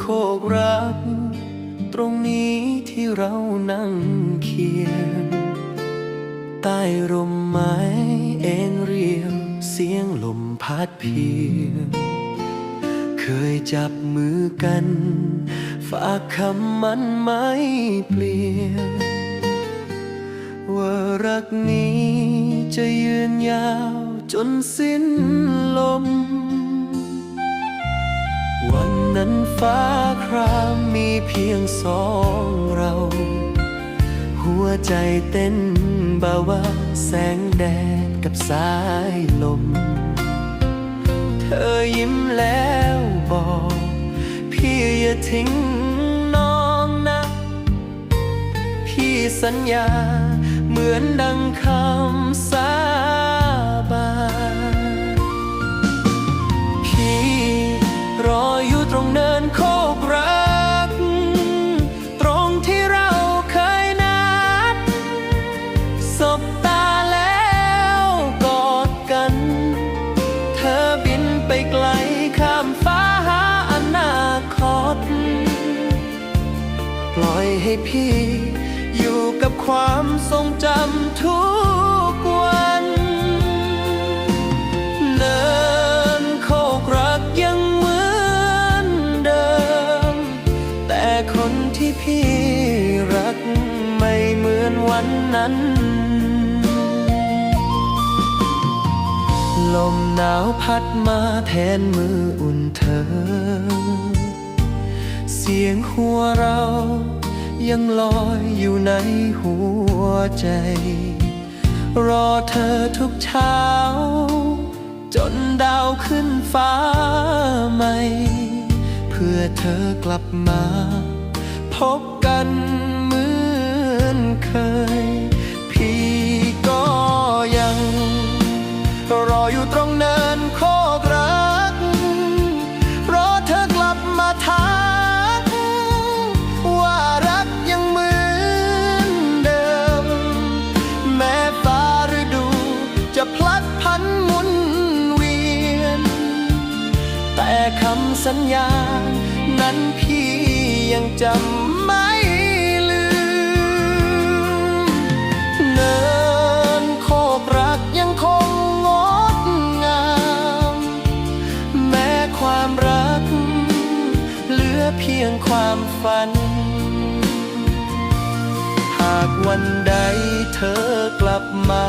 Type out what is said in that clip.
โคกรักตรงนี้ที่เรานั่งเคียง ใต้ร่มไม้เอ็นเรียง เสียงลมพัดเพียง เคยจับมือกัน ฝากคำมันไม่เปลี่ยน ว่ารักนี้จะยืนยาวจนสิ้นลม นั้นฟ้าครามมีเพียงสองเรา หัวใจเต้นเบาว่าแสงแดดกับสายลม เธอยิ้มแล้วบอก พี่อย่าทิ้งน้องนะ พี่สัญญาเหมือนดังคำ ให้พี่ อยู่กับความทรงจำทุกวัน เนินโคกรักยังเหมือนเดิม แต่คนที่พี่รักไม่เหมือนวันนั้นลมหนาวพัดมาแทนมืออุ่นเธอ เสียงหัวเรา ยังลอยอยู่ในหัวใจ รอเธอทุกเช้า จนดาวขึ้นฟ้าใหม่ เพื่อเธอกลับมา พบกันเหมือนเคย พี่ สัญญา นั้นพี่ยังจำไม่ลืม เนินโคกรักยังคงงดงาม แม้ความรัก เหลือเพียงความฝัน หากวันใดเธอกลับมา